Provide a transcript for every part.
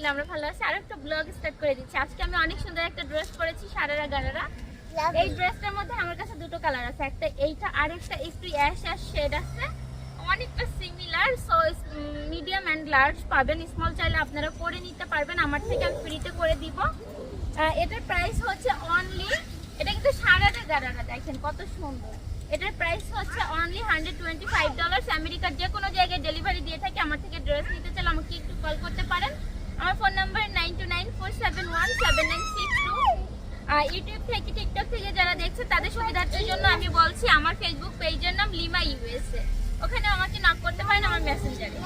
আলহামদুলিল্লাহ আমরা ভালো আছি। আর একটা ব্লগ স্টার্ট করে দিচ্ছি। আজকে আমি অনেক সুন্দর একটা ড্রেস করেছি সারারা গারারা। এই ড্রেসটার মধ্যে আমার কাছে দুটো কালার আছে। একটা এইটা আর একটা একটু অ্যাশ অ্যাশ শেড আছে। অনেকটা similar so medium and large পাবেন। স্মল চাইলে আপনারা করে নিতে পারবেন। আমার থেকে আমি ফ্রিতে করে দিব। এটার প্রাইস হচ্ছে অনলি এটা কিন্তু সারাটা গারারা দেখেন কত সুন্দর। এটার প্রাইস হচ্ছে only hundred twenty five dollars আমেরিকার যে কোনো জায়গায় ডেলিভারি দিয়ে থাকে আমার থেকে ড্রেস নিতে চাইলে আমাকে একটু কল করতে পারেন। আমার phone number nine two nine four seven one seven nine six two YouTube থেকে টিকটক থেকে যারা দেখছে, তাদের সুবিধার্থের জন্য আমি বলছি, আমার ফেসবুক পেজের নাম লিমা ইউএসএ ওখানে আমাকে নক করতে পারেন আমার মেসেঞ্জারে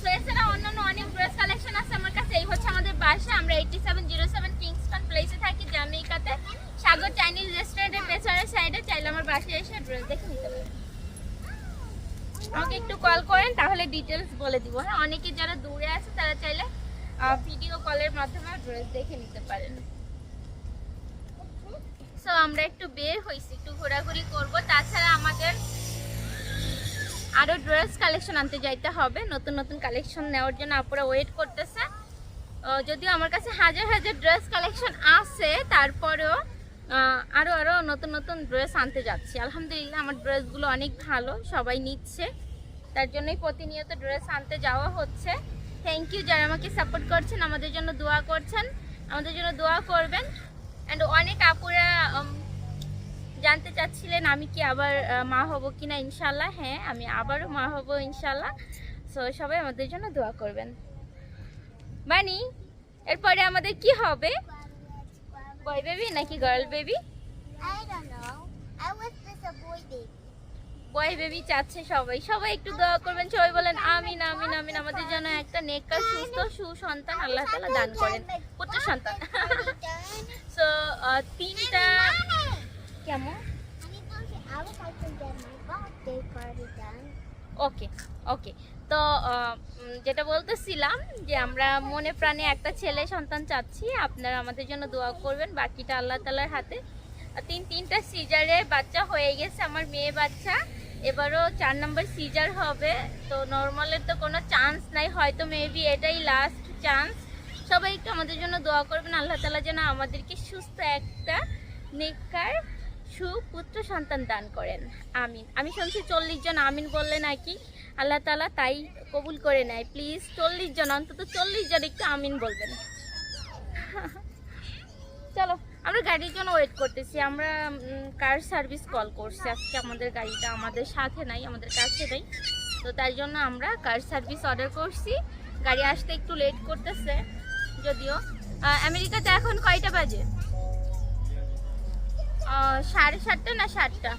তো এছাড়া অন্যান্য অনেক ড্রেস কালেকশন আছে আমার কাছে। এই হচ্ছে আমাদের বাসা। আমরা eighty seven zero seven Kingston প্লেসে থাকি জামেইকাতে সাগর চাইনিজ রেস্টুরেন্টের পেছনের সাইডে চাইলে আমার বাসায় এসে ড্রেস দেখে নিতে পারেন। আমাকে একটু কল করেন, তাহলে ডিটেলস বলে দিব হ্যাঁ? অনেকে যারা দূরে আছে, তারা চাইলে ভিডিও কলের মাধ্যমে ড্রেস দেখে নিতে পারেন। সো আমরা একটু বের হয়েছি একটু ঘোরাঘুরি করব। তাছাড়া আমাদের আরও ড্রেস কালেকশন আনতে যাইতে হবে। নতুন নতুন কালেকশন নেওয়ার জন্য আপুরা ওয়েট করতেছে। যদিও আমার কাছে হাজার হাজার ড্রেস কালেকশন আছে, তারপরেও আহ, আরও আরও নতুন নতুন ড্রেস আনতে যাচ্ছি। আলহামদুলিল্লাহ আমার ড্রেসগুলো অনেক ভালো সবাই নিচ্ছে। তার জন্যই প্রতিনিয়ত ড্রেস আনতে যাওয়া হচ্ছে। থ্যাংক ইউ যারা আমাকে সাপোর্ট করছেন আমাদের জন্য দোয়া করছেন আমাদের জন্য দোয়া করবেন। অ্যান্ড অনেক আপুরা জানতে চাচ্ছিলেন আমি কি আবার মা হব কিনা ইনশাল্লাহ হ্যাঁ আমি আবারও মা হব ইনশাল্লাহ সো সবাই আমাদের জন্য দোয়া করবেন। বানি এরপরে আমাদের কি হবে? বয় বেবি নাকি girl baby I don't know. I was just a boy baby. Boy baby চাচ্ছে সবাই। সবাই একটু দোয়া করবেন। সবাই বলেন আমিন আমিন আমিন। আমাদের জন্য একটা নেককার সুস্থ সুসন্তান আল্লাহ তাআলা দান করেন। পুত্র সন্তান। সো তিনটা কেমন. ওকে ওকে তো যেটা বলতেছিলাম যে আমরা মনে প্রাণে একটা ছেলে সন্তান চাচ্ছি, আপনারা আমাদের জন্য দোয়া করবেন, বাকিটা আল্লাহ তালার হাতে। তিন, তিনটা সিজারে বাচ্চা হয়ে গেছে, আমার মেয়ে বাচ্চা। এবারও চার নম্বর সিজার হবে, তো নর্মালের তো কোনো চান্স নাই, হয়তো মেবি এটাই লাস্ট চান্স সবাই একটু আমাদের জন্য দোয়া করবেন, আল্লাহ তালা যেন আমাদেরকে সুস্থ একটা নেককার সুপুত্র সন্তান দান করেন। আমিন। আমি শুনছি চল্লিশ জন আমিন বললে নাকি? আল্লাহ তালা তাই কবুল করে নেয়। প্লিজ চল্লিশ জন, অন্তত চল্লিশ জন একটু আমিন বলবেন। চলো, আমরা গাড়ির জন্য ওয়েট করতেছি। আমরা কার সার্ভিস কল করছি। আজকে আমাদের গাড়িটা আমাদের সাথে নাই, আমাদের কাছে নেই। তো তাই জন্য আমরা কার সার্ভিস অর্ডার করছি। গাড়ি আসতে একটু লেট করতেছে, যদিও। আমেরিকাতে এখন কয়টা বাজে? সাড়ে সাতটা না সাতটা?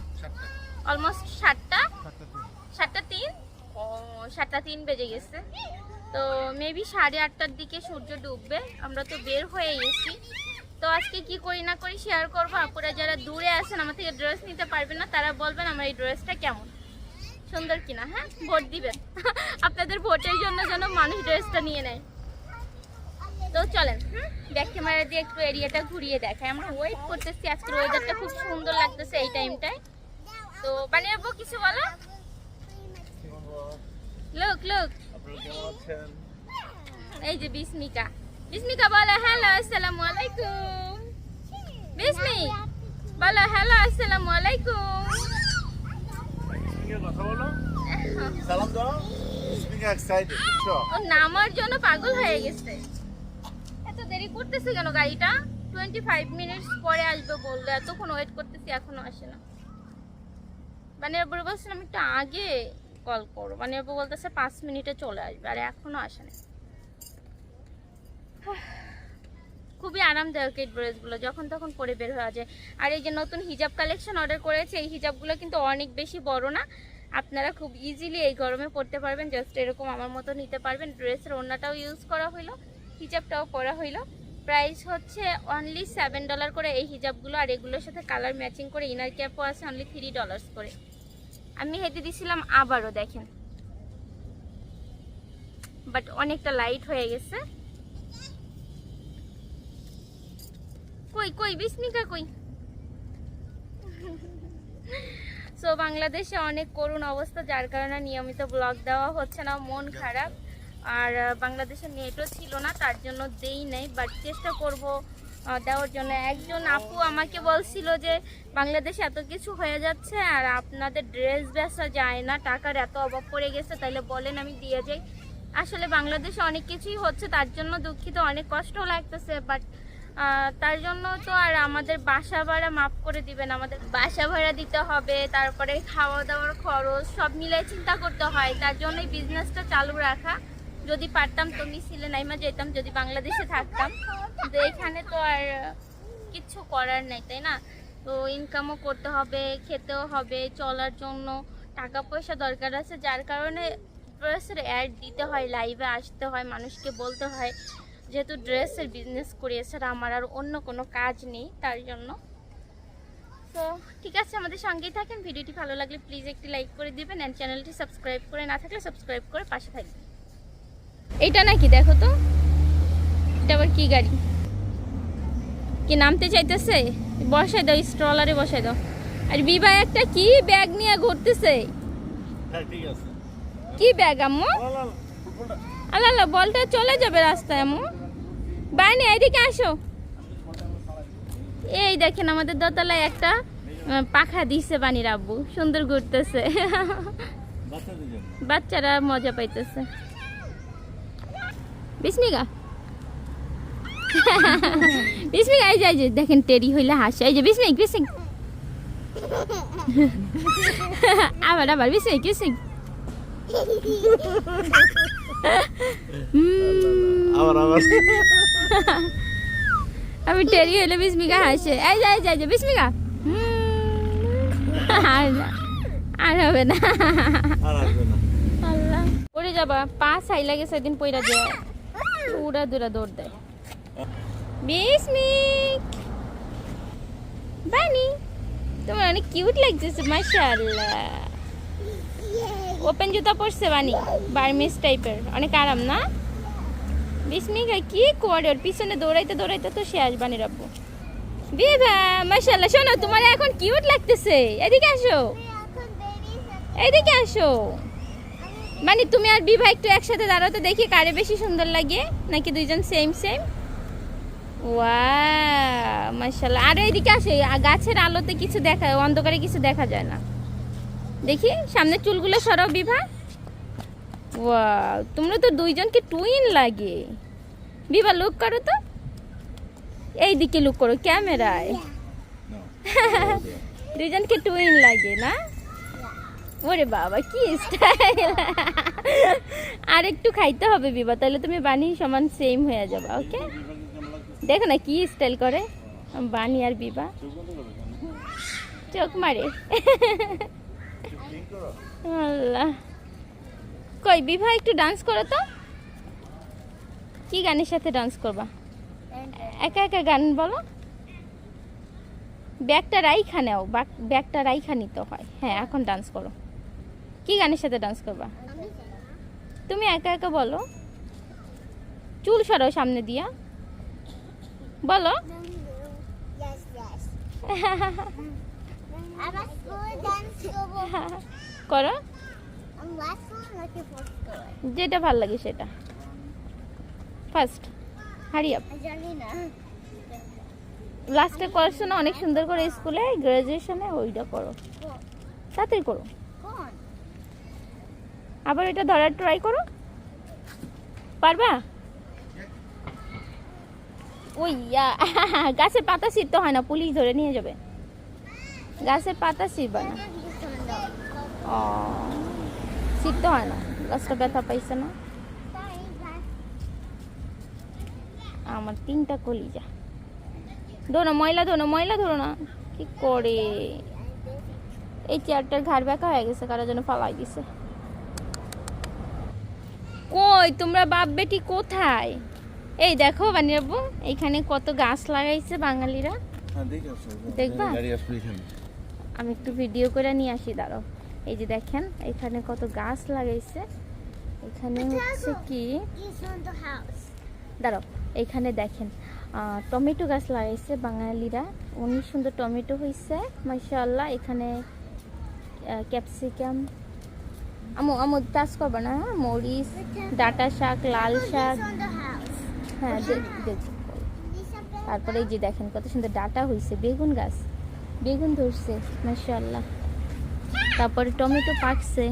অলমোস্ট সাতটা? সাতটা তিন। ও সাতটা তিন বেজে গেছে। তো মেবি সাড়ে আটটার দিকে সূর্য ডুববে। আমরা তো বের হয়ে গেছি তো আজকে কি করি না করি শেয়ার করব? আপুরা যারা দূরে আছেন আমার থেকে ড্রেস নিতে পারবেন না তারা বলবেন আমার এই ড্রেসটা কেমন? সুন্দর কিনা হ্যাঁ? ভোট দিবেন আপনাদের ভোটের জন্য যেন মানুষ ড্রেসটা নিয়ে নেয়। তো চলেন ব্যাক ক্যামেরা দিয়ে একটু এরিয়াটা ঘুরিয়ে দেখাই। আমরা ওয়েট করতেছি আজকের ওয়েদারটা খুব সুন্দর লাগতেছে এই টাইমটায় তো বানিয়ে কিছু বলো? লুক লুক এই যে বিস্মিকা। বিস্মিকা বলো হ্যালো আসসালামু আলাইকুম। বিস্মি বলো হ্যালো আসসালামু আলাইকুম। সালাম দাও। স্পিকিং এক্সাইটেড ও নামার জন্য পাগল হয়ে গেছে। দেরি করতেছে কেন গাড়িটা? টোয়েন্টি ফাইভ মিনিটস পরে আসবে বলল, এতক্ষণ ওয়েট করতেছি, এখনও আসে না। মানে এরপরে বলছিলাম, একটু আগে কল করো। মানে এরপর বলতেছে, পাঁচ মিনিটে চলে আসবে, আর এখনও আসে না। খুবই আরামদায়ক এই ড্রেসগুলো, যখন তখন পরে বের হওয়া যায় আর এই যে নতুন হিজাব কালেকশন অর্ডার করেছে, এই হিজাবগুলো কিন্তু অনেক বেশি বড় না। আপনারা খুব ইজিলি এই গরমে পড়তে পারবেন জাস্ট এরকম আমার মতো নিতে পারবেন। ড্রেসের ওড়নাটাও ইউজ করা হইল। হিজাবটাও পরা হইল। প্রাইস হচ্ছে অনলি সেভেন ডলার করে এই হিজাবগুলো আর এগুলোর সাথে কালার ম্যাচিং করে ইনার ক্যাপও আছে অনলি থ্রি ডলার্স করে। আমি হেঁটে দিছিলাম আবারও, দেখেন। বাট অনেকটা লাইট হয়ে গেছে। কই কই বিস্মিকা কই? সো বাংলাদেশে অনেক করুণ অবস্থা, যার কারণে নিয়মিত ব্লগ দেওয়া হচ্ছে না, মন খারাপ। আর আহ, বাংলাদেশের নেটও ছিল না তার জন্য দেই নাই বাট চেষ্টা করব দেওয়ার জন্য। একজন আপু আমাকে বলছিল যে বাংলাদেশে এত কিছু হয়ে যাচ্ছে আর আপনাদের ড্রেস বেচা যায় না টাকার এত অভাব পড়ে গেছে তাহলে বলেন আমি দিয়ে যাই। আসলে বাংলাদেশে অনেক কিছুই হচ্ছে তার জন্য দুঃখিত অনেক কষ্ট লাগতেছে বাট তার জন্য তো আর আমাদের বাসা ভাড়া মাফ করে দিবেন আমাদের বাসা ভাড়া দিতে হবে তারপরে খাওয়া দাওয়ার খরচ সব মিলাই চিন্তা করতে হয় তার জন্য এই বিজনেসটা চালু রাখা। যদি পারতাম, তো মিছিলে নাইমা যেতাম, যদি বাংলাদেশে থাকতাম। তো এখানে তো আর কিচ্ছু করার নেই, তাই না? তো ইনকামও করতে হবে, খেতেও হবে, চলার জন্য টাকা পয়সা দরকার আছে, যার কারণে ড্রেসের অ্যাড দিতে হয় লাইভে আসতে হয়, মানুষকে বলতে হয়, যেহেতু ড্রেসের বিজনেস করি, এছাড়া আমার আর অন্য কোনো কাজ নেই, তার জন্য। তো ঠিক আছে, আমাদের সঙ্গেই থাকেন। ভিডিওটি ভালো লাগলে প্লিজ একটি লাইক করে দিবেন অ্যান্ড চ্যানেলটি সাবস্ক্রাইব করে না থাকলে সাবস্ক্রাইব করে পাশে থাকবেন। এইটা নাকি দেখো তো। এটা আবার কি গাড়ি? কি নামতে চাইতেছে? বসাই দাও স্ট্রলারে বসাই দাও। আর বিবা একটা কি ব্যাগ নিয়ে ঘুরতেছে? হ্যাঁ কি ব্যাগ আম্মু। আল্লাহ আল্লাহ বলটা। চলে যাবে রাস্তায় আম্মু। বাইনে এদিকে আসো। এই দেখেন আমাদের দোতলায় একটা পাখা দিছে বানির আব্বু। সুন্দর ঘুরতেছে। বাচ্চারা মজা পাইতেছে। বিস্মিকা বিস্মিকা এই যে এই যে দেখেন টেরি হইলে হাসে এই যে বিস্মিক বিস্মিক আবার আবার বিস্মিক বিস্মিক আবার আবার। আমি টেরি হইলে বিস্মিকা হাসে এই যে এই যে, বিস্মিকা আর আর হবে না। আর আসবে না। আল্লাহ পড়ে যাবা। পা ছাই লাগে সেদিন পইরা দেয়। উড়া দুরা দৌড় দেয়। বিস্মিক বানি তোমার অনেক কিউট লাগতেছে মাশাআল্লাহ। ওপেন জুতা পরছে বানি বার্মিস টাইপের অনেক আরাম না? বিস্মিক আর কি করে? ওর পিছনে দৌড়াইতে দৌড়াইতে তো শেষ বানি রাখব বিভা মাশাআল্লাহ শোনো তোমার এখন কিউট লাগতেছে। এদিকে আসো। এদিকে আসো। মানে তুমি আর বিভা একটু একসাথে দাঁড়াতে দেখি কারে বেশি সুন্দর লাগে নাকি দুইজন সেম সেম ওয়া মাশাআল্লাহ। আর এদিকে আসো গাছের আলোতে কিছু দেখা অন্ধকারে কিছু দেখা যায় না। দেখি সামনে চুলগুলো সরাও বিভা। ওয়া তোমরা তো দুইজনকে টুইন লাগে। বিভা লুক করো তো। এই দিকে লুক করো ক্যামেরায়। দুইজনকে টুইন লাগে না? ওরে বাবা, কি স্টাইল আর একটু খাইতে হবে বিবা তাহলে তুমি বানি সমান সেম হয়ে যাবে ওকে দেখো না কি স্টাইল করে বানি আর বিবা চোখ মারে। আল্লাহ। কই, বিভা একটু ডান্স করো তো। কি গানের সাথে ডান্স করবা? একা একা গান বলো। ব্যাগটা রাইখা নেও বাক- ব্যাগটা রাইখা নিতে হয়। হ্যাঁ এখন ডান্স করো। কি গানের সাথে ডান্স করবা? তুমি একা একা বলো। চুল সরাও সামনে দিয়া। বলো। করো। যেটা ভালো লাগে সেটা। ফার্স্ট হারিয়াপ আমি লাস্টে করছ না অনেক সুন্দর করে স্কুলে গ্রাজুয়েশনে ওইটা করো। তাড়াতাড়ি করো। আবার এটা ধরার ট্রাই করো। পারবা? ওই গাছের পাতা ছিঁড়তে হয় না, পুলিশ ধরে নিয়ে যাবে। গাছের পাতা ছিঁড়বা না। ও, ছিঁড়তে হয় না, গাছটা ব্যথা পাইছে না। আমার তিনটা কলিজা। ধরো, ময়লা ধরো ময়লা ধরো না। কি করে? এই চেয়ারটার ঘাড় ব্যাকা হয়ে গেছে কারোর জন্য ফালাই দিছে। কই তোমরা বাপ বেটি কোথায়? এই দেখো বানিয়াবু এইখানে কত গাছ লাগাইছে বাঙালিরা। হ্যাঁ দেখবা? এখানে আমি একটু ভিডিও করে নিয়ে আসি দাঁড়ো এই যে দেখেন এখানে কত গাছ লাগাইছে। এখানে হচ্ছে কি? দাঁড়ো এইখানে দেখেন টমেটো গাছ লাগাইছে বাঙালিরা। অনেক সুন্দর টমেটো হয়েছে মাশাআল্লাহ এখানে ক্যাপসিকাম আমু আমু টাচ করবে না হ্যাঁ? মরিচ, ডাটা শাক, লাল শাক. হ্যাঁ দেখছি তারপরে এই যে দেখেন কত সুন্দর ডাটা হয়েছে বেগুন গাছ। বেগুন ধরছে, মাশাআল্লাহ। তারপরে টমেটো পাকছে।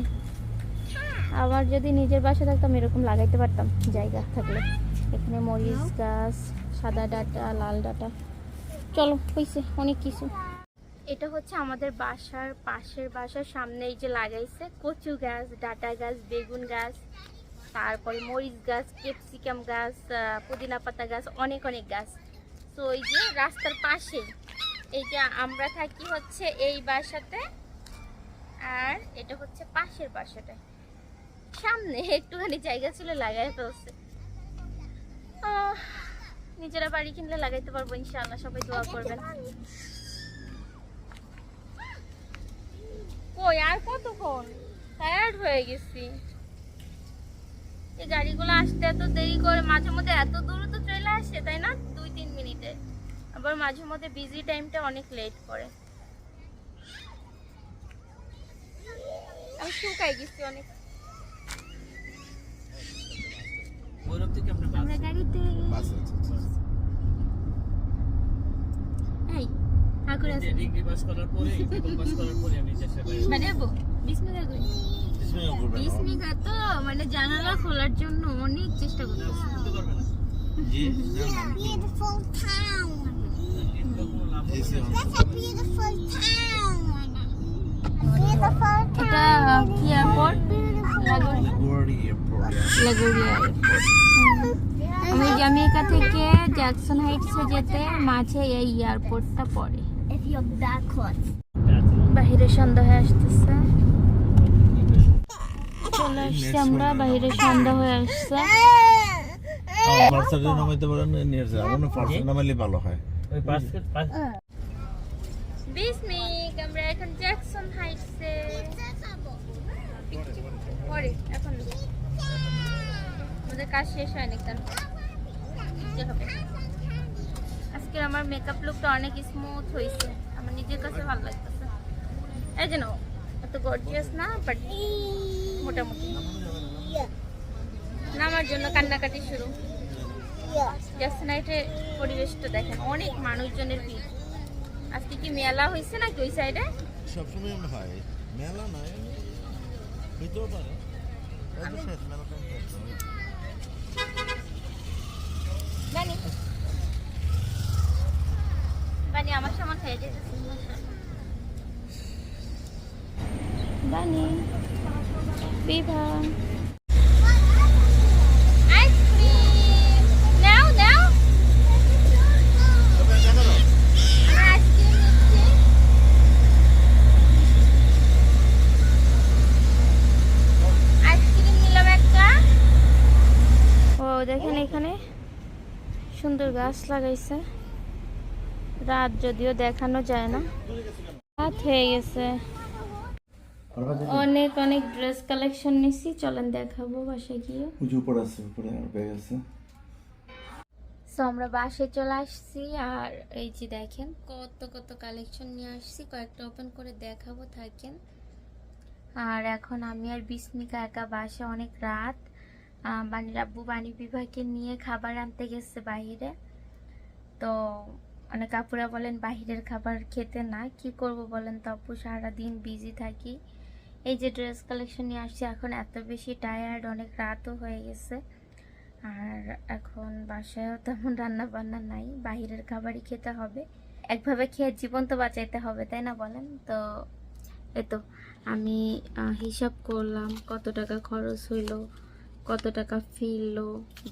আবার যদি নিজের বাসা থাকতাম, এরকম লাগাইতে পারতাম, জায়গা থাকলে। এখানে মরিচ গাছ, সাদা ডাটা, লাল ডাটা। চলো হয়েছে অনেক কিছু। এটা হচ্ছে আমাদের বাসার পাশের বাসার সামনে এই যে লাগাইছে, কচু গাছ, ডাটা গাছ, বেগুন গাছ, তারপরে মরিচ গাছ, ক্যাপসিকাম গাছ পুদিনা পাতা গাছ, অনেক অনেক গাছ। তো এই যে রাস্তার পাশে, এই যে আমরা থাকি হচ্ছে এই বাসাতে আর এটা হচ্ছে পাশের বাসাটায় সামনে একটুখানি জায়গা ছিল লাগাই ফেলছে। নিজেরা বাড়ি কিনলে লাগাইতে পারব, ইনশাআল্লাহ সবাই দোয়া করবেন। কই? আর কতক্ষণ? টায়ার্ড হয়ে গেছি। এই গাড়িগুলো আসতে এত দেরি করে, মাঝে মধ্যে এত দূর তো চলে আসে, তাই না? দুই, তিন মিনিটে। আবার মাঝে মধ্যে বিজি টাইমটা অনেক লেট করে। আমি শুকাই গেছি অনেক ওইরকম থেকে আমরা আমরা গাড়িতে বাস আছে, আছে, আছে। এই ঠাকুর আছে ডিগ্রি পাস করার পরে বিকম পাস করার পরে আমি চেষ্টা করি মানে বিসমিল্লাহ করি। বিসমিল্লাহ তো মানে জানালা খোলার জন্য অনেক চেষ্টা করতেছি করতে পারবে না। জি. That's a beautiful town. Beautiful এটা কি এয়ারপোর্ট আমি জামিয়াকা থেকে জ্যাকসন হাইটসে যেতে মাঝে এই এয়ারপোর্টটা পড়ে। Backwards. বাহিরে সন্ধ্যা হয়ে আসতেছে। চলে আসছি আমরা বাহিরে সন্ধ্যা হয়ে আসছে। ফার্স্ট নামাইতে পারেন নিয়ে যায় আমার ফার্স্ট নামাইলে ভালো হয়। ওই পাস পাস বিসমিক আমরা এখন জ্যাকসন হাইটসে পরে এখন। আমাদের কাজ শেষ হয়নি কারণ হবে। আজকে আমার মেকআপ লুকটা অনেক স্মুথ হয়েছে। আমার নিজের কাছে ভালো লাগতেছে। এই যেন এত গর্জিয়াস না বাট মোটামুটি। নামার জন্য কান্নাকাটি শুরু. জাস্ট নাইটের পরিবেশটা দেখেন অনেক মানুষজনের ভিড়। আজকে কি মেলা হয়েছে নাকি ওই সাইডে সবসময় হয় মেলা হইতেও পারে এই তো শেষ মেলা টাইম শেষ বানি বানি আমার সময় খেয়ে যেতেছে বানি বিভা আইসক্রিম নাও নাও তবে দেখো না, আমরা আইসক্রিম। নিচ্ছি আইসক্রিম নিলাম একটা। ও দেখেন এখানে সুন্দর গাছ লাগাইছে। রাত যদিও দেখানো যায় না। রাত হয়ে গেছে। অনেক অনেক ড্রেস কালেকশন নিছি চলেন দেখাবো বাসায় গিয়ে। উপরে আছে উপরে ব্যাগ আছে। সো আমরা বাসে চলে আসছি আর এই যে দেখেন কত কত কালেকশন নিয়ে আসছি কয়েকটা ওপেন করে দেখাবো থাকেন। আর এখন আমি আর বিস্মিকা একা বাসে অনেক রাত। বানি রাব্বু বাণী বিভাগকে নিয়ে খাবার আনতে গেছে বাইরে। তো অনেক আপুরা বলেন বাহিরের খাবার খেতে না, কি করব বলেন তো আপু? সারাদিন বিজি থাকি। এই যে ড্রেস কালেকশন নিয়ে আসছি, এখন এত বেশি টায়ার্ড অনেক রাতও হয়ে গেছে। আর এখন বাসায়ও তেমন রান্না বান্না নাই বাইরের খাবারই খেতে হবে। একভাবে খেয়ে জীবন তো বাঁচাইতে হবে, তাই না বলেন? তো এই তো, আমি হিসাব করলাম কত টাকা খরচ হইল, কত টাকা ফিরলো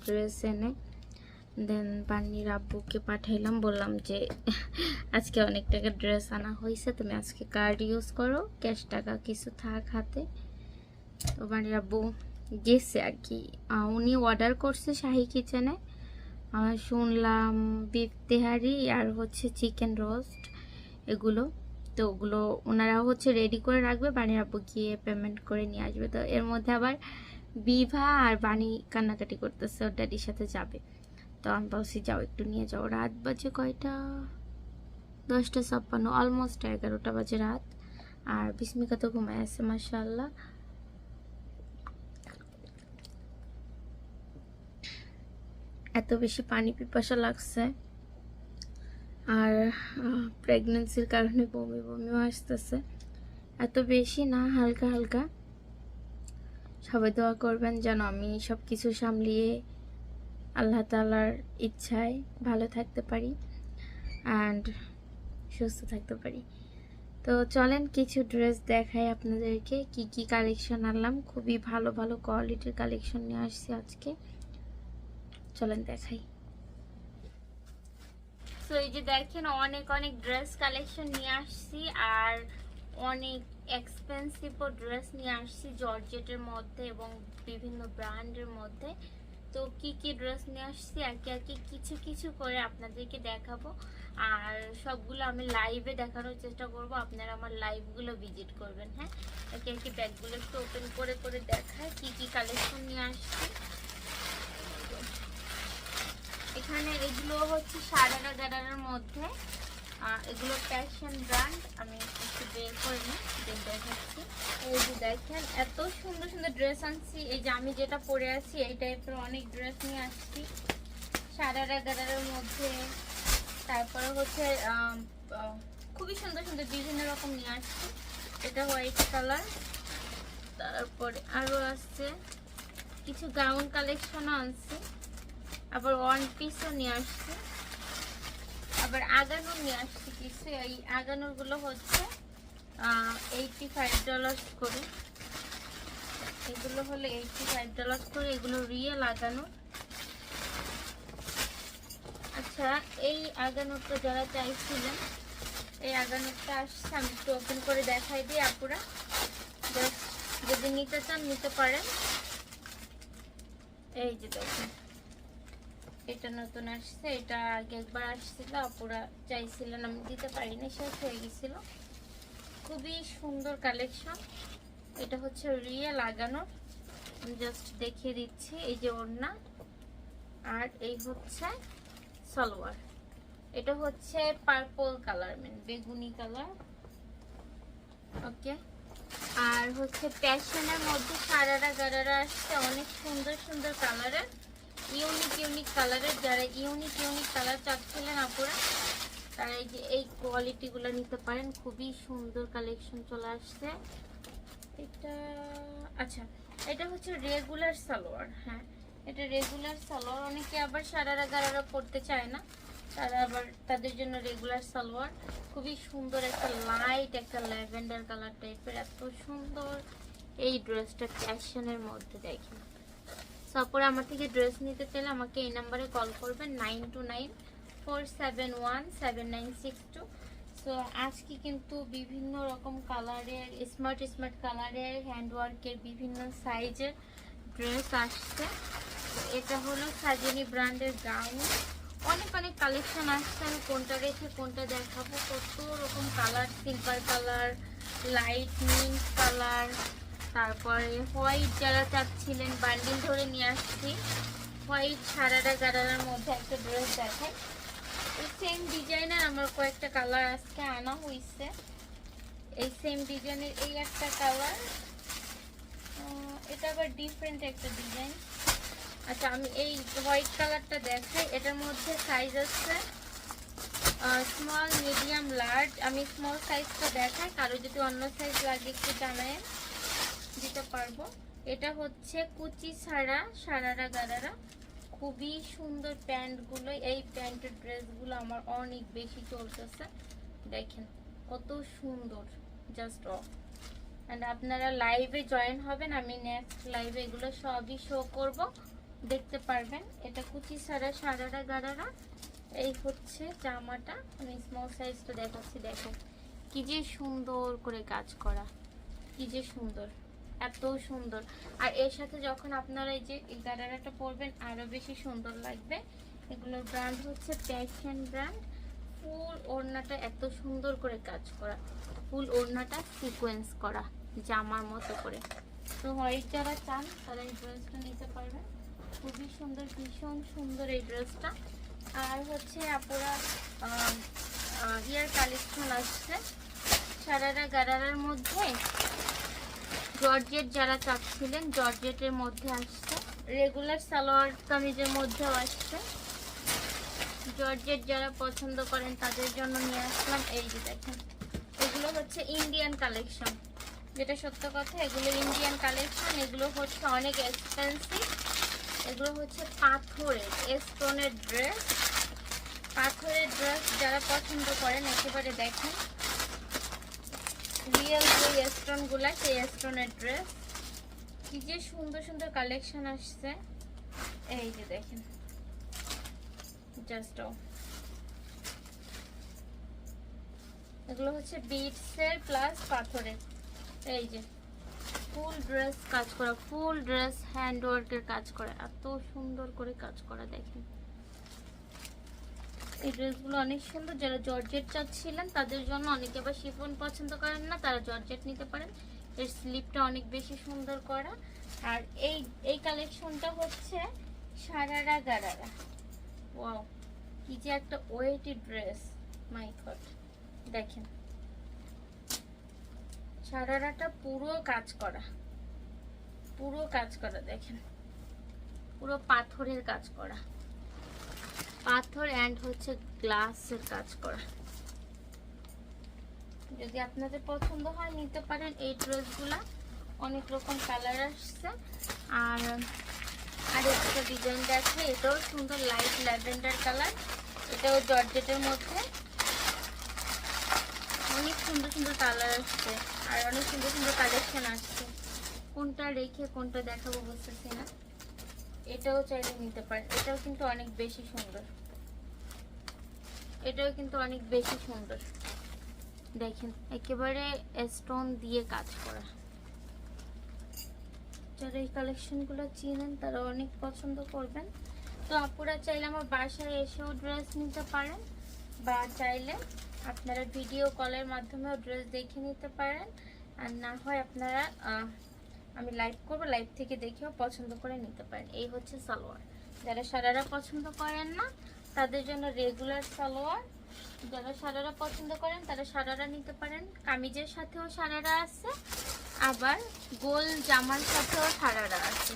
ড্রেস এনে। দেন পানির আব্বুকে পাঠাইলাম, বললাম যে, আজকে অনেক টাকা ড্রেস আনা হয়েছে তুমি আজকে কার্ড ইউজ করো ক্যাশ টাকা কিছু থাক হাতে। তো পানির আব্বু গেছে আর কি। উনি অর্ডার করছে শাহি কিচেনে শুনলাম বিফ তেহারি আর হচ্ছে চিকেন রোস্ট এগুলো। তো ওগুলো ওনারা হচ্ছে রেডি করে রাখবে বানির আব্বু গিয়ে পেমেন্ট করে নিয়ে আসবে। তো এর মধ্যে আবার বিভা আর বাণী কান্নাকাটি করতেছে, ওর ড্যাডির সাথে যাবে। তো আমি বলছি যাও, একটু নিয়ে যাও। রাত বাজে কয়টা? দশটা ছাপ্পান্ন অলমোস্ট এগারোটা বাজে রাত। আর বিস্মিকা তো ঘুমায় আছে মাসাল্লাহ এত বেশি পানি পিপাসা লাগছে। আর প্রেগনেন্সির কারণে বমি বমিও আসতেছে। এত বেশি না, হালকা হালকা। সবাই দোয়া করবেন যেন আমি সব কিছু সামলিয়ে আল্লাহ তালার ইচ্ছায় ভালো থাকতে পারি অ্যান্ড সুস্থ থাকতে পারি। তো চলেন কিছু ড্রেস দেখাই আপনাদেরকে, কি কি কালেকশন আনলাম, খুবই ভালো ভালো কোয়ালিটির কালেকশন নিয়ে আসছি আজকে। চলেন দেখাই। তো এই যে দেখেন, অনেক অনেক ড্রেস কালেকশন নিয়ে আসছি আর অনেক এক্সপেন্সিভও ড্রেস নিয়ে আসছি জর্জেটের মধ্যে এবং বিভিন্ন ব্র্যান্ডের মধ্যে। তো কি কি ড্রেস নিয়ে আসছি একে একে কিছু কিছু করে আপনাদেরকে দেখাবো। আর সবগুলো আমি লাইভে দেখানোর চেষ্টা করব, আপনারা আমার লাইভগুলো ভিজিট করবেন হ্যাঁ? একে একে ব্যাগগুলো একটু ওপেন করে করে দেখায়, কি কি কালেকশন নিয়ে আসছি। এখানে এগুলো হচ্ছে সারারা গারার মধ্যে। এগুলো প্যাশন ব্র্যান্ড আমি একটু বের করে নিই then দেখাচ্ছি এই যে দেখেন, এত সুন্দর সুন্দর ড্রেস আনছি। এই যে আমি যেটা পরে আছি, এই টাইপের অনেক ড্রেস নিয়ে আসছি। সারারা গারার মধ্যে। তারপরে হচ্ছে খুবই সুন্দর সুন্দর বিভিন্ন রকম নিয়ে আসছি। এটা হোয়াইট কালার তারপরে আরও আসছে কিছু গাউন কালেকশনও আনছি। আবার ওয়ান পিসও নিয়ে আসছি। আবার আগানো নিয়ে আসছি কিছু, এই আগানোরগুলো হচ্ছে এইটটি ফাইভ ডলার্স করে। এগুলো হলো এইটটি ফাইভ ডলার্স করে, এগুলো রিয়েল আগানো আচ্ছা এই আগানোরটা যারা চাইছিলেন, এই আগানোরটা আসছে, আমি একটু ওপেন করে দেখাই দিই আপুরা। যদি নিতে চান, নিতে পারেন। এই যে দেখুন। এটা নতুন আসছে, এটা আগে একবার আসছিল, আপুরা চাইছিলেন আমি দিতে পারিনি, শেষ হয়ে গেছিল। খুবই সুন্দর কালেকশন। এটা হচ্ছে রিয়েল লাগানোর জাস্ট দেখিয়ে দিচ্ছি, এই যে ওড়না। আর এই হচ্ছে সালোয়ার। এটা হচ্ছে পার্পল কালার মানে বেগুনি কালার ওকে আর হচ্ছে প্যাশনের মধ্যে সারারা গারারা আসছে, অনেক সুন্দর সুন্দর কালারের ইউনিক ইউনিক কালারের যারা ইউনিক ইউনিক কালার চাচ্ছিলেন আপনারা তারা এই যে এই কোয়ালিটিগুলো নিতে পারেন। খুবই সুন্দর কালেকশন চলে আসছে। এটা আচ্ছা এটা হচ্ছে রেগুলার সালোয়ার হ্যাঁ। এটা রেগুলার সালোয়ার, অনেকে আবার সারারা গারারা পরতে চায় না। তারা আবার তাদের জন্য রেগুলার সালোয়ার। খুবই সুন্দর একটা লাইট একটা ল্যাভেন্ডার কালার টাইপের এত সুন্দর এই ড্রেসটা প্যাশনের মধ্যে, দেখেন। তারপরে আমার থেকে ড্রেস নিতে চাইলে আমাকে এই নাম্বারে কল করবেন nine two nine four seven one seven nine six two so আজকে কিন্তু বিভিন্ন রকম কালারের স্মার্ট স্মার্ট কালারের হ্যান্ডওয়ার্কের বিভিন্ন সাইজের ড্রেস আসছে। এটা হলো সাজেনি ব্র্যান্ডের গাউন অনেক অনেক কালেকশন আসছে। আমি কোনটা রেখে কোনটা দেখাবো? কত রকম colour silver colour light mint colour তারপরে হোয়াইট যারা চাচ্ছিলেন বান্ডিল ধরে নিয়ে আসছি। হোয়াইট সারাটা গারারার মধ্যে একটা ড্রেস দেখায় এই সেম ডিজাইনের আমার কয়েকটা কালার আজকে আনা হয়েছে এই সেম ডিজাইনের এই একটা কালার এটা আবার ডিফারেন্ট একটা ডিজাইন আচ্ছা আমি এই হোয়াইট কালারটা দেখাই। এটার মধ্যে সাইজ আছে স্মল মিডিয়াম লার্জ আমি স্মল সাইজটা দেখাই। কারও যদি অন্য সাইজ লাগে একটু জানায় দিতে পারব। এটা হচ্ছে কুচি ছাড়া সারারা গারারা। খুবই সুন্দর প্যান্টগুলো। এই প্যান্টের ড্রেসগুলো আমার অনেক বেশি চলতেছে। দেখেন, কত সুন্দর। জাস্ট অফ অ্যান্ড আপনারা লাইভে জয়েন হবেন। আমি নেক্সট লাইভে এগুলো সবই শো করব। দেখতে পারবেন। এটা কুচি ছাড়া সারারা গারারা। এই হচ্ছে জামাটা। আমি স্মল সাইজটা দেখাচ্ছি। দেখো কি যে সুন্দর করে কাজ করা। কি যে সুন্দর। এত সুন্দর। আর এর সাথে যখন আপনারা এই যে এই গারারাটা পরবেন, আরও বেশি সুন্দর লাগবে। এগুলোর ব্র্যান্ড হচ্ছে প্যাশন ব্র্যান্ড ফুল ওড়নাটা এত সুন্দর করে কাজ করা। ফুল ওড়নাটা সিকোয়েন্স করা, জামার মতো করে। তো হোয়াইট যারা চান, তারা এই ড্রেসটা নিতে পারবেন। খুবই সুন্দর, ভীষণ সুন্দর এই ড্রেসটা আর হচ্ছে আপুরা ইয়ার কালেকশন আসছে। সারারা গারারার মধ্যে জর্জেট যারা চাচ্ছিলেন, জর্জেটের মধ্যে আসছে। রেগুলার সালোয়ার কামিজের মধ্যেও আসছে। জর্জেট যারা পছন্দ করেন, তাদের জন্য নিয়ে আসলাম। এই যে দেখেন, এগুলো হচ্ছে ইন্ডিয়ান কালেকশন যেটা সত্য কথা, এগুলো ইন্ডিয়ান কালেকশন এগুলো হচ্ছে অনেক এক্সপেন্সিভ এগুলো হচ্ছে পাথরের স্টোনের ড্রেস পাথরের ড্রেস যারা পছন্দ করেন, একেবারে দেখেন। রিয়েল যে স্টোনগুলা সেই স্টোনের ড্রেস কি যে সুন্দর সুন্দর কালেকশন আসছে। এই যে দেখেন। জাস্ট এগুলো হচ্ছে বিটসের প্লাস পাথরের। এই যে ফুল ড্রেস কাজ করা ফুল ড্রেস হ্যান্ড ওয়ার্কের কাজ করা, এত সুন্দর করে কাজ করা, দেখেন। এই ড্রেসগুলো অনেক সুন্দর। যারা জর্জেট চাচ্ছিলেন, তাদের জন্য অনেকে আবার শিফন পছন্দ করেন না, তারা জর্জেট নিতে পারেন। এর স্লিপটা অনেক বেশি সুন্দর করা। আর এই এই কালেকশনটা হচ্ছে সারারা গারারা। ওয়াও, কি যে একটা ওয়েটি ড্রেস, মাই দেখেন। সারারাটা পুরো কাজ করা। পুরো কাজ করা, দেখেন। পুরো পাথরের কাজ করা। পাথর অ্যান্ড হচ্ছে গ্লাসের কাজ করা। যদি আপনাদের পছন্দ হয়, নিতে পারেন এই ড্রেসগুলা। অনেক রকম কালার আসছে। আর আর একটা ডিজাইন আছে এটাও সুন্দর লাইট ল্যাভেন্ডার কালার এটাও জর্জেটের মধ্যে। অনেক সুন্দর সুন্দর কালার আসছে। আর অনেক সুন্দর সুন্দর কালেকশন আসছে। কোনটা রেখে কোনটা দেখাবো বুঝতেছি না। এটাও চাইলে নিতে পারেন। এটাও কিন্তু অনেক বেশি সুন্দর। এটাও কিন্তু অনেক বেশি সুন্দর। দেখেন, একেবারে স্টোন দিয়ে কাজ করা। যারা এই কালেকশনগুলো চিনেন, তারা অনেক পছন্দ করবেন। তো আপুরা চাইলে আমার বাসায় এসেও ড্রেস নিতে পারেন, বা চাইলে আপনারা ভিডিও কলের মাধ্যমেও ড্রেস দেখে নিতে পারেন। আর না হয় আপনারা আমি লাইভ করব লাইভ থেকে দেখেও পছন্দ করে নিতে পারেন। এই হচ্ছে সালোয়ার। যারা সারারা পছন্দ করেন না, তাদের জন্য রেগুলার সালোয়ার। যারা সারারা পছন্দ করেন, তারা সারারা নিতে পারেন। কামিজের সাথেও সারারা আছে, আবার গোল জামার সাথেও সারারা আছে।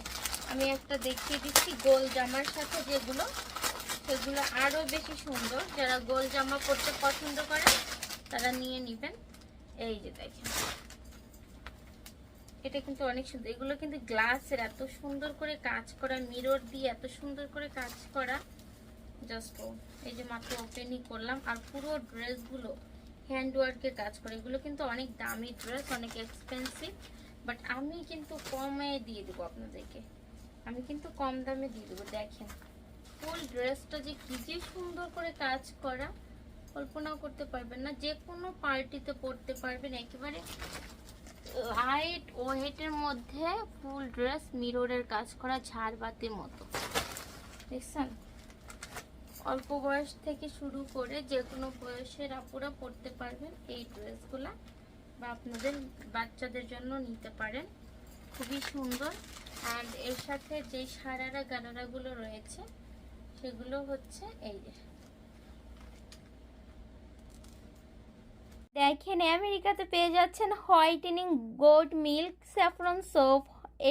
আমি একটা দেখিয়ে দিচ্ছি, গোল জামার সাথে যেগুলো, সেগুলো আরও বেশি সুন্দর। যারা গোল জামা পরতে পছন্দ করেন, তারা নিয়ে নেবেন। এই যে দেখেন। এটা কিন্তু অনেক সুন্দর। এগুলো কিন্তু গ্লাসের এত সুন্দর করে কাজ করা মিরর দিয়ে এত সুন্দর করে কাজ করা। জাস্ট এই যে মাত্র ওপেনই করলাম। আর পুরো ড্রেসগুলো হ্যান্ড ওয়ার্কের কাজ করে। এগুলো কিন্তু অনেক দামি ড্রেস অনেক এক্সপেন্সিভ বাট আমি কিন্তু কমে দিয়ে দেবো আপনাদেরকে। আমি কিন্তু কম দামে দিয়ে দেবো। দেখেন ফুল ড্রেসটা যে কী যে সুন্দর করে কাজ করা, কল্পনাও করতে পারবেন না। যে কোনো পার্টিতে পরতে পারবেন। একেবারে লাইট ওয়েটের মধ্যে ফুল ড্রেস মিররের কাজ করা ঝাড়বাতির মতো। দেখছেন? অল্প বয়স থেকে শুরু করে যে কোনো বয়সের আপুরা পরতে পারবেন এই ড্রেসগুলা বা আপনাদের বাচ্চাদের জন্য নিতে পারেন। খুবই সুন্দর। আর এর সাথে যে সারারা গানারাগুলো রয়েছে, সেগুলো হচ্ছে এই দেখেন, আমেরিকাতে পেয়ে যাচ্ছেন whitening goat milk saffron soap.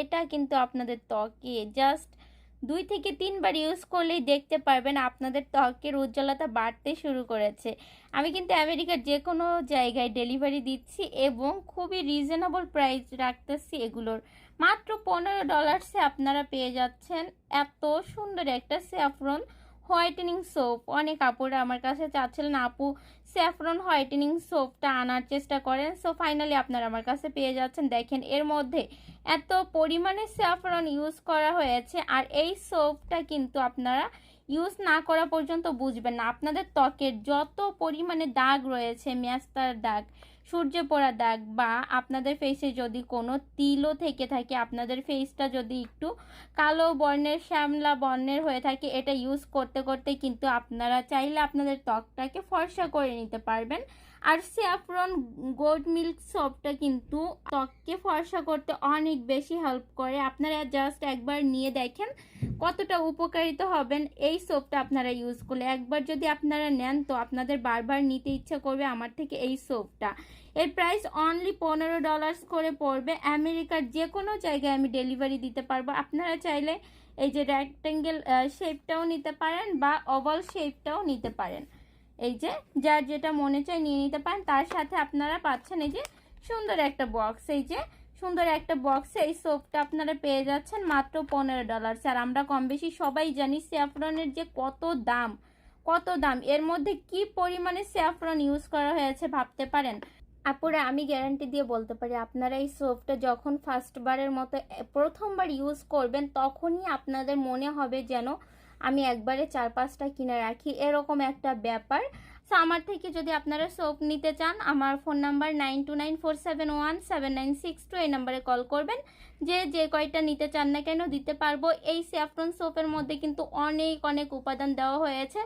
এটা কিন্তু আপনাদের ত্বকে জাস্ট দুই থেকে তিনবার ইউজ করলেই দেখতে পারবেন আপনাদের ত্বকের উজ্জ্বলতা বাড়তে শুরু করেছে। আমি কিন্তু আমেরিকার যে কোনো জায়গায় ডেলিভারি দিচ্ছি এবং খুবই রিজনেবল প্রাইস রাখতেছি এগুলোর। মাত্র পনেরো ডলার্সে আপনারা পেয়ে যাচ্ছেন এত সুন্দর একটা স্যাফরন হোয়াইটেনিং সোপ। অনেক আপুরা আমার কাছে চাচ্ছিলেন, আপু স্যাফরন হোয়াইটেনিং সোপটা আনার চেষ্টা করেন। সো ফাইনালি আপনারা আমার কাছে পেয়ে যাচ্ছেন। দেখেন, এর মধ্যে এত পরিমাণে স্যাফরন ইউজ করা হয়েছে। আর এই সোপটা কিন্তু আপনারা ইউজ না করা পর্যন্ত বুঝবেন না। আপনাদের ত্বকের যত পরিমাণে দাগ রয়েছে, ম্যাস্তার দাগ, সূর্যে পড়া দাগ বা আপনাদের ফেসে যদি কোনো তিলও থেকে থাকে, আপনাদের ফেসটা যদি একটু কালো বর্ণের, শ্যামলা বর্ণের হয়ে থাকে, এটা ইউজ করতে করতে কিন্তু আপনারা চাইলে আপনাদের ত্বকটাকে ফর্সা করে নিতে পারবেন। আর স্যাফরন গোল্ড মিল্ক সোপটা কিন্তু ত্বককে ফর্সা করতে অনেক বেশি হেল্প করে। আপনারা জাস্ট একবার নিয়ে দেখেন কতটা উপকারিত হবেন এই সোপটা আপনারা ইউজ করলে। একবার যদি আপনারা নেন তো আপনাদের বারবার নিতে ইচ্ছা করবে আমার থেকে এই সোপটা। এর প্রাইস অনলি পনেরো ডলার্স করে পড়বে। আমেরিকার যে কোনো জায়গায় আমি ডেলিভারি দিতে পারব। আপনারা চাইলে এই যে রেক্টেঙ্গেল শেপটাও নিতে পারেন বা ওভাল শেপটাও নিতে পারেন। এই যে, যার যেটা মনে চায় নিয়ে নিতে পারেন, তার সাথে আপনারা পাচ্ছেন এই যে সুন্দর একটা বক্স এই যে সুন্দর একটা বক্সে এই সোপটা আপনারা পেয়ে যাচ্ছেন মাত্র পনেরো ডলার স্যার, আমরা কম বেশি সবাই জানি স্যাফরনের যে কত দাম কত দাম। এর মধ্যে কি পরিমাণে স্যাফরন ইউজ করা হয়েছে ভাবতে পারেন? আপুরা, আমি গ্যারান্টি দিয়ে বলতে পারি, আপনারা এই সোপটা যখন ফার্স্টবারের মতো প্রথমবার ইউজ করবেন, তখনই আপনাদের মনে হবে যেন আমি একবারে চার পাঁচটা কিনে রাখি। এরকম একটা ব্যাপার। সো আমার থেকে যদি আপনারা সোপ নিতে চান, আমার phone number nine two nine four seven one seven nine six two এই নাম্বারে কল করবেন। যে যে কয়টা নিতে চান না কেন, দিতে পারব। এই স্যাফরন সোপের মধ্যে কিন্তু অনেক অনেক উপাদান দেওয়া হয়েছে।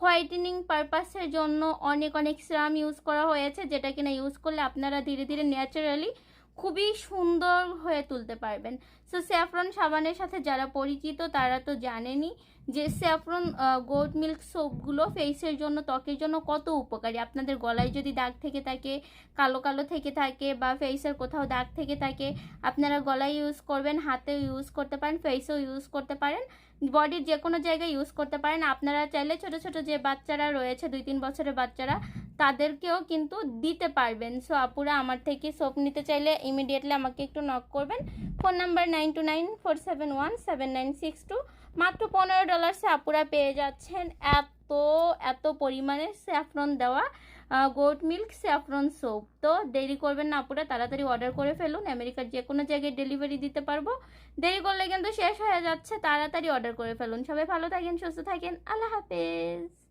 হোয়াইটেনিং পারপাসের জন্য অনেক অনেক সিরাম ইউজ করা হয়েছে, যেটা কিনা ইউজ করলে আপনারা ধীরে ধীরে ন্যাচারালি খুবই সুন্দর হয়ে তুলতে পারবেন। সো স্যাফরন সাবানের সাথে যারা পরিচিত, তারা তো জানেনই যে স্যাফরন গোট মিল্ক সোপগুলো ফেসের জন্য, ত্বকের জন্য কত উপকারী। আপনাদের গলায় যদি দাগ থেকে থাকে, কালো কালো থেকে থাকে বা ফেসের কোথাও দাগ থেকে থাকে, আপনারা গলায় ইউজ করবেন, হাতেও ইউজ করতে পারেন ফেসেও ইউজ করতে পারেন বডির যে কোনো জায়গায় ইউজ করতে পারেন। আপনারা চাইলে ছোট ছোট যে বাচ্চারা রয়েছে, দুই তিন বছরের বাচ্চারা, তাদেরকেও কিন্তু দিতে পারবেন। সো আপুরা আমার থেকে সোপ নিতে চাইলে ইমিডিয়েটলি আমাকে একটু নক করবেন। Phone number nine two nine four seven one seven nine six two. মাত্র পনেরো ডলার্সে আপুরা পেয়ে যাচ্ছেন। এত এত পরিমাণে স্যাফরন দেওয়া গোট মিল্ক স্যাফরন সোপ তো দেরি করবেন না আপুরা, তাড়াতাড়ি অর্ডার করে ফেলুন। আমেরিকার যে কোনো জায়গায় ডেলিভারি দিতে পারব। দেরি করলে কিন্তু শেষ হয়ে যাচ্ছে। তাড়াতাড়ি অর্ডার করে ফেলুন। সবাই ভালো থাকেন, সুস্থ থাকেন। আল্লাহ হাফেজ।